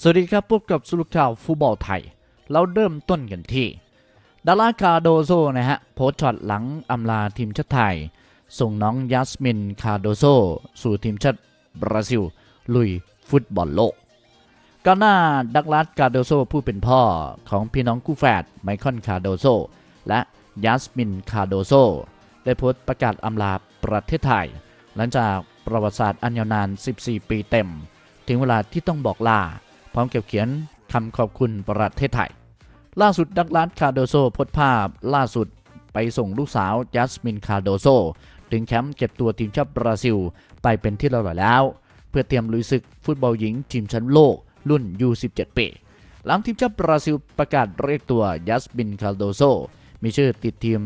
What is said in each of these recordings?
สวัสดีครับพบกับสรุปข่าวฟุตบอลไทย เราเริ่มต้นกันที่ดาราคาโดโซนะฮะโพสช็อตหลังอำลาทีมชาติไทย ส่งน้องยัสมินคาโดโซสู่ทีมชาติบราซิล ลุยฟุตบอลโลกก่อนหน้าดักลาสคาโดโซผู้เป็นพ่อของพี่น้องคู่แฝดไมคอนคาโดโซและยัสมินคาโดโซได้โพสต์ประกาศอำลาประเทศไทย หลังจากประวัติศาสตร์อันยาวนาน 14 ปีเต็ม ถึงเวลาที่ต้องบอกลา พร้อมเก็บเขียนคำขอบคุณประเทศไทย ล่าสุดดักลาสคาโดโซโพสภาพล่าสุดไปส่งลูกสาวจัสมินคาโดโซถึงแคมป์เก็บตัวทีมชาติบราซิล ไปเป็นที่เรียบร้อยแล้ว เพื่อเตรียมลุยศึกฟุตบอลหญิงทีมแชมป์โลกรุ่น U17 ปีหลังทีมชาติบราซิลประกาศเรียกตัวยัสมินคาโดโซมีชื่อติดทีม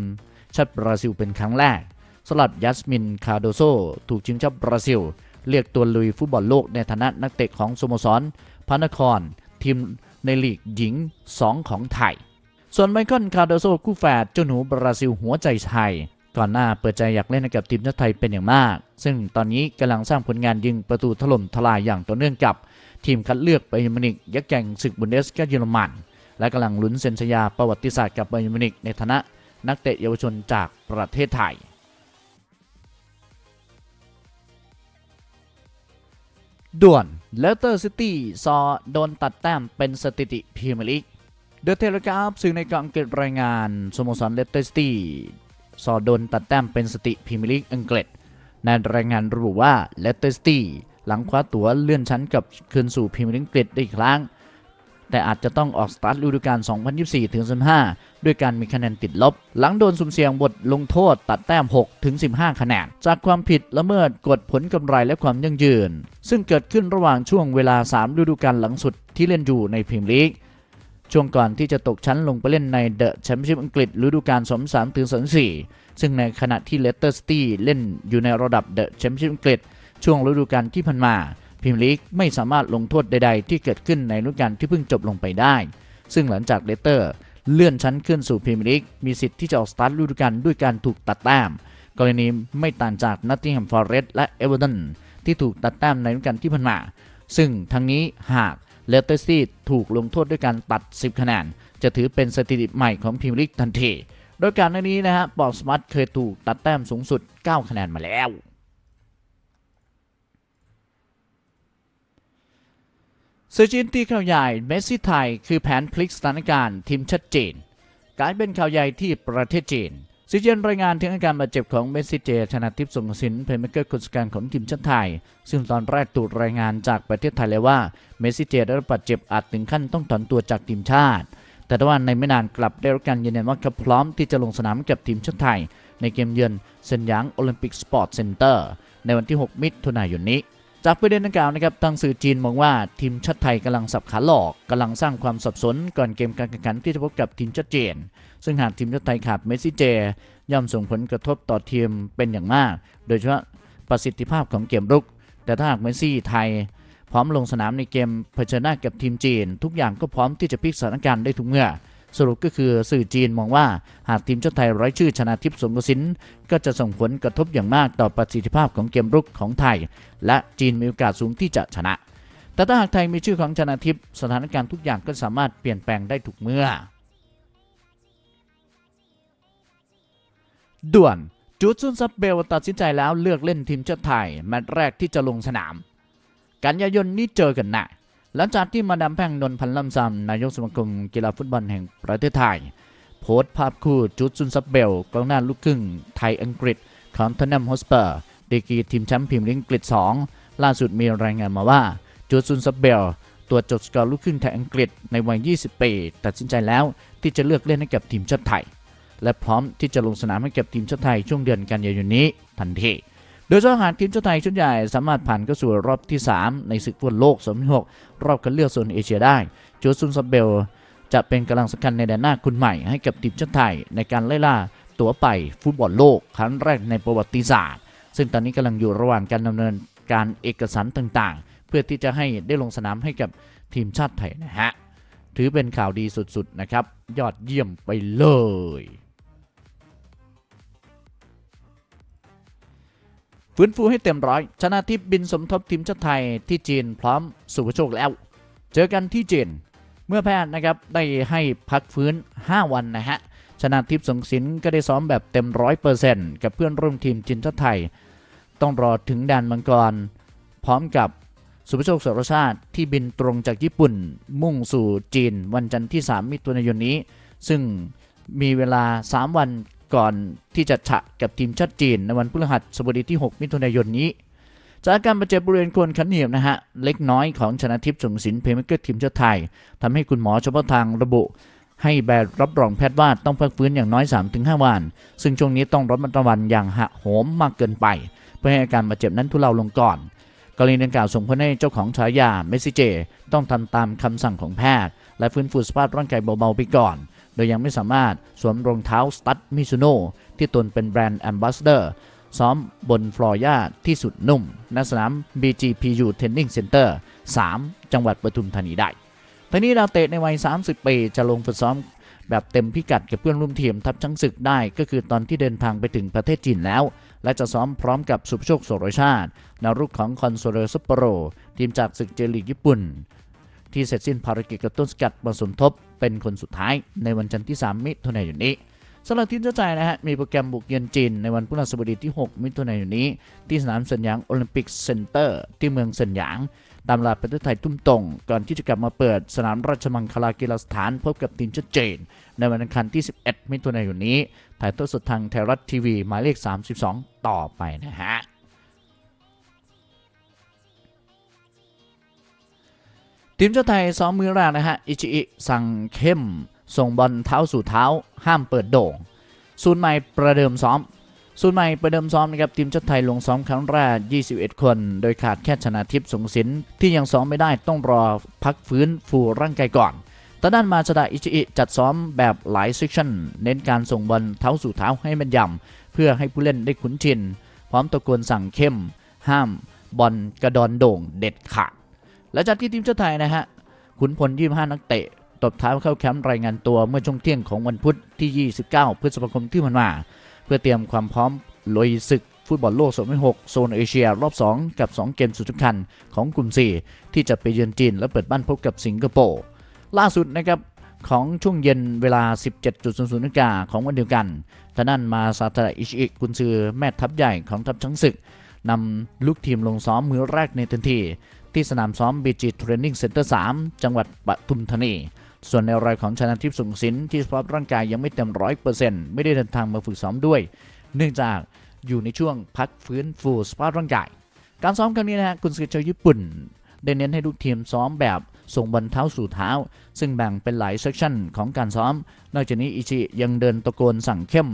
ชาติบราซิลเป็นครั้งแรกสำหรับยัสมินคาโดโซถูกทีมชาติบราซิล เรียกตัวลุยฟุตบอลโลกในฐานะนักเตะของสโมสร พระนคร ทีมในลีกหญิง 2 ของไทย ส่วนไมเคิลคาร์โดโซคู่แฝดเจ้าหนูบราซิลหัวใจไทย ก่อนหน้าเปิดใจอยากเล่นกับทีมชาติไทยเป็นอย่างมาก ซึ่งตอนนี้กำลังสร้างผลงานยิงประตูถล่มทลายอย่างต่อเนื่องกับ ทีมคัดเลือกไบเยอร์มินิกยักษ์แก่งศึกบุนเดสกาเยอรมันและกำลังลุ้นเซ็นสัญญาประวัติศาสตร์กับไบร์มินิกในฐานะนักเตะเยาวชนจากประเทศไทย ด่วนเลสเตอร์ซิตี้ซอโดนตัดแต้มเป็นสถิติพรีเมียร์ลีกเดอะเทเลกราฟสื่อในกองเกตรายงานสโมสรเลสเตอร์ซิตี้ซอโดนตัดแต้มเป็นสถิติพรีเมียร์ลีกอังกฤษในรายงานระบุว่าเลสเตอร์ซิตี้หลังคว้าตั๋วเลื่อนชั้นกลับคืนสู่พรีเมียร์ลีกอังกฤษได้อีกครั้ง แต่อาจจะต้องออกสตาร์ทฤดูกาล 2024-25ด้วยการมีคะแนนติดลบ หลังโดนสุ่มเสี่ยงบทลงโทษตัดแต้ม6-15 คะแนน จากความผิดละเมิดกฎผลกำไรและความยั่งยืน ซึ่งเกิดขึ้นระหว่างช่วงเวลา 3 ฤดูกาลหลังสุดที่เล่นอยู่ในพรีเมียร์ลีกช่วงก่อนที่จะตกชั้นลงไปเล่นในเดอะแชมเปี้ยนชิพอังกฤษฤดูกาล2003-2004ซึ่งในขณะที่เลสเตอร์ซิตี้เล่นอยู่ในระดับเดอะแชมเปี้ยนชิพอังกฤษช่วงฤดูกาลที่ผ่านมา พรีเมียร์ลีกไม่สามารถลงโทษใด ๆ ที่เกิดขึ้นในฤดูกาลที่เพิ่งจบลงไปได้ ซึ่งหลังจากเลสเตอร์ เลื่อนชั้นขึ้นสู่พรีเมียร์ลีกมีสิทธิ์ที่จะออกสตาร์ทฤดูกาลด้วยการถูกตัดแต้มกรณีไม่ต่างจากนัตติงแฮมฟอร์เรสต์และเอเวอร์ตันที่ถูกตัดแต้มในฤดูกาลที่ผ่านมา ซึ่งทั้งนี้หากเลสเตอร์ซีถูกลงโทษด้วยการตัด 10 คะแนน จะถือเป็นสถิติใหม่ของพรีเมียร์ลีกทันที โดยการหน้านี้นะฮะ บอลสมาร์ทเคยถูกตัดแต้มสูงสุด 9 คะแนนมาแล้ว สื่อจีนตีข่าวใหญ่เมสซี่ไทย คือแผนพลิกสถานการณ์ทีมชัดเจนกายเป็นข่าวใหญ่ที่ประเทศจีนซีเจนรายงานถึงอาการบาดเจ็บของเมสซี่เจ ชนะทิพย์สงสินเพลย์เมกเกอร์คนสำคัญของทีมชาติไทย ซึ่งตอนแรกตูดรายงานจากประเทศไทยเลยว่าเมสซี่เจได้รับบาดเจ็บอาจถึงขั้นต้องถอนตัวจากทีมชาติ แต่ว่าในไม่นานกลับได้รับการยืนยันว่าเขาพร้อมที่จะลงสนามกับทีมชาติไทย ในเกมเยือนเซนหยางโอลิมปิกสปอร์ตเซ็นเตอร์ในวันที่ 6 มิถุนายนนี้ จากประเด็นดังกล่าวนะครับทางสื่อจีนมองว่าทีมชาติไทยกำลังสับขาหลอกกำลังสร้างความสับสนก่อนเกมการแข่งขันที่จะพบกับทีมชาติจีนซึ่งหากทีมชาติไทยขาดเมสซี่เจย่อมส่งผลกระทบต่อทีมเป็นอย่างมาก โดยเฉพาะประสิทธิภาพของเกมรุก แต่ถ้าหากเมสซี่ไทย พร้อมลงสนามในเกมเผชิญหน้ากับทีมจีน ทุกอย่างก็พร้อมที่จะพลิกสถานการณ์ได้ทุกเมื่อ สรุปก็คือสื่อจีนมองว่าหากทีมชาติไทยไร้ชื่อชนะทิพย์สงกระสินก็จะส่งผลกระทบอย่างมากต่อประสิทธิภาพของเกมรุกของไทย และจีนมีโอกาสสูงที่จะชนะ แต่ถ้าหากไทยมีชื่อของชนะทิพย์สถานการณ์ทุกอย่างก็สามารถเปลี่ยนแปลงได้ทุกเมื่อ ด่วนจูดซุนซับเบลตัดสินใจแล้วเลือกเล่นทีมชาติไทยแมตช์แรกที่จะลงสนาม กันยายนนี้เจอกันนะ หลังจากที่มาดามแพงนนพันลำซำนายกสมาคมกีฬาฟุตบอลแห่งประเทศไทย โพสต์ภาพคู่จูดซุนซับเบลกองหน้าลูกครึ่งไทยอังกฤษของทนัมฮอสเปอร์ดีกรีทีมแชมป์พรีเมียร์ลีกอังกฤษ 2 ล่าสุดมีรายงานมาว่าจูดซุนซับเบลตัวจดสกอร์ลูกครึ่งไทยอังกฤษในวัย 20 ปี ตัดสินใจแล้วที่จะเลือกเล่นให้กับทีมชาติไทย และพร้อมที่จะลงสนามให้กับทีมชาติไทยช่วงเดือนกันยายนนี้ทันที โดยเฉพาหากทีมชาติไทยชุดใหญ่สามารถผ่านเข้าสู่รอบที่ 3 ในศึกฟุตบอลโลก2026รอบคัดเลือกโซนเอเชียได้โจซุนซับเบลจะเป็นกำลังสำคัญในแดนหน้าคุณใหม่ให้กับทีมชาติไทยในการไล่ล่าตั๋วไปฟุตบอลโลกครั้งแรกในประวัติศาสตร์ ซึ่งตอนนี้กำลังอยู่ระหว่างการดำเนินการเอกสารต่างๆ เพื่อที่จะให้ได้ลงสนามให้กับทีมชาติไทยนะฮะถือเป็นข่าวดีสุดๆนะครับ ยอดเยี่ยมไปเลย ฟื้นฟูให้เต็มร้อย ชนะทิพย์บินสมทบทีมชาติไทยที่จีนพร้อมสู่โชคแล้ว เจอกันที่จีน เมื่อแพทย์นะครับได้ให้พักฟื้น 5 วันนะฮะ ชนะทิพย์สงสินก็ได้ซ้อมแบบเต็มร้อยเปอร์เซ็นต์กับเพื่อนร่วมทีมจินชาติไทย ต้องรอถึงแดนมังกร พร้อมกับสุภโชคสรชาติที่บินตรงจากญี่ปุ่น มุ่งสู่จีนวันจันทร์ที่ 3 มิถุนายนนี้ ซึ่งมีเวลา 3 วัน ก่อนที่จะฉะกับทีมชาติจีนในวันพฤหัสบดีที่ 6 มิถุนายนนี้ จากการบาดเจ็บบริเวณโคนขันเหนียบนะฮะ เล็กน้อยของชนะทิพย์สงสินเพย์เมเกอร์ทีมชาติไทยทำให้คุณหมอเฉพาะทางระบุ ให้ใบรับรองแพทย์ว่าต้องพักฟื้นอย่างน้อย 3-5 วัน ซึ่งช่วงนี้ต้องระมัดระวังอย่างหักโหมมากเกินไป เพื่อให้อาการบาดเจ็บนั้นทุเลาลงก่อนกรณีดังกล่าวส่งผลให้เจ้าของฉายาเมสซิเจ ต้องทำตามคำสั่งของแพทย์ และฟื้นฟูสภาพร่างกายเบาๆไปก่อน โดยยังไม่สามารถสวมรองเท้าสตั๊ดมิซูโน่ที่ตนเป็นแบรนด์แอมบาสเดอร์ซ้อมบนฟลอร์ยาที่สุดนุ่มณสนาม BGPU Training Center 3 จังหวัดปทุมธานีได้ทีนี้ดาวเตะในวัย 30 ปี จะลงฝึกซ้อมแบบเต็มพิกัดกับเพื่อนร่วมทีมทัพช้างศึกได้ก็คือตอนที่เดินทางไปถึงประเทศจีนแล้ว และจะซ้อมพร้อมกับสุภโชคโสรชาติแนวรุกของคอนโซเลซุปเปโร ทีมจากศึกเจลีกญี่ปุ่น ที่เสร็จสิ้นภารกิจกับต้นสกัดมาสมทบ เป็นคนสุดท้ายในวันจันทร์ที่ 3 มิถุนายนนี้สำหรับทีมเจ้าใจนะฮะมีโปรแกรมบุกเยือนจีนในวันพฤหัสบดีที่ 6 มิถุนายนนี้ ที่สนามเซินหยางโอลิมปิกเซ็นเตอร์ ที่เมืองเซินหยางตามลาประเทศไทยทุ่มตรง ก่อนที่จะกลับมาเปิดสนามราชมังคลากีฬาสถานพบกับทีมชัดเจนในวันอังคารที่ 11 มิถุนายนนี้ ถ่ายทอดสดทางไทยรัฐทีวี หมายเลข 32 ต่อไปนะฮะ ทีมชาติไทยซ้อมมือแรกนะฮะ อิชิอิสั่งเข้ม ส่งบอลเท้าสู่เท้า ห้ามเปิดโด่งศูนย์ใหม่ประเดิมซ้อมศูนย์ใหม่ประเดิมซ้อมนะครับทีมชาติไทยลงซ้อมครั้งแรก 21 คน โดยขาดแค่ชนะทิพย์สงสินที่ยังซ้อมไม่ได้ต้องรอพักฟื้นฟูร่างกายก่อนตอนด้านมาชดาอิชิอิจัดซ้อมแบบหลายเซสชั่น เน้นการส่งบอลเท้าสู่เท้าให้มันยำเพื่อให้ผู้เล่นได้คุ้นชิน พร้อมตะโกนสั่งเข้ม ห้ามบอลกระดอนโด่งเด็ดขาด และจากที่ทีมชาติไทยนะฮะขุนพล25นักเตะตบเท้าเข้าแคมป์รายงานตัวเมื่อช่วงเที่ยงของวันพุธที่ 29 พฤษภาคมที่ผ่านมา เพื่อเตรียมความพร้อมลุยศึกฟุตบอลโลก 2026โซนเอเชียรอบ 2 กับ 2 เกมสุดสำคัญของกลุ่ม 4 ที่จะไปเยือนจีนและเปิดบ้านพบกับสิงคโปร์ล่าสุดนะครับของช่วงเย็นเวลา 17.00นกาของวันเดียวกันทางด้นมาซาตะอิชิกุนซือแม่ทัพใหญ่ของทัพช้างศึกนำลูกทีมลงซ้อมมือแรกในทันที ที่สนามซ้อม BG Training Center 3 จังหวัดปทุมธานี ส่วนในรายของชนะทิพย์สงสินที่สภาพร่างกายยังไม่เต็มร้อยเปอร์เซ็นต์ไม่ได้เดินทางมาฝึกซ้อมด้วย เนื่องจากอยู่ในช่วงพักฟื้นฟูสภาพร่างกาย การซ้อมครั้งนี้นะฮะคุณสือชาวญี่ปุ่น ได้เน้นให้ลูกทีมซ้อมแบบส่งบอลเท้าสู่เท้า ซึ่งแบ่งเป็นหลายเซสชั่นของการซ้อม นอกจากนี้อิชิยังเดินตะโกนสั่งเข้ม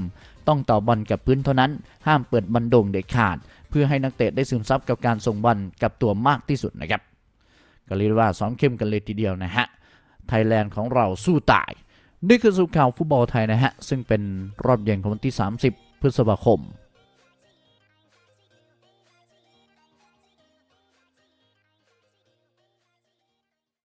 ต้องต่อบอลกับพื้นเท่านั้น ห้ามเปิดบอลโด่งเด็ดขาด พื่อให้นักเตะได้ซึมซับกับการส่งบอลกับตัวมากที่สุดนะครับก็เรียกว่าซ้อมเข้มกันเลยทีเดียวนะฮะไทยแลนด์ของเราสู้ตาย นี่คือสุข่าวฟุตบอลไทยนะฮะซึ่งเป็นรอบเย็นของวันที่ 30 พฤษภาคม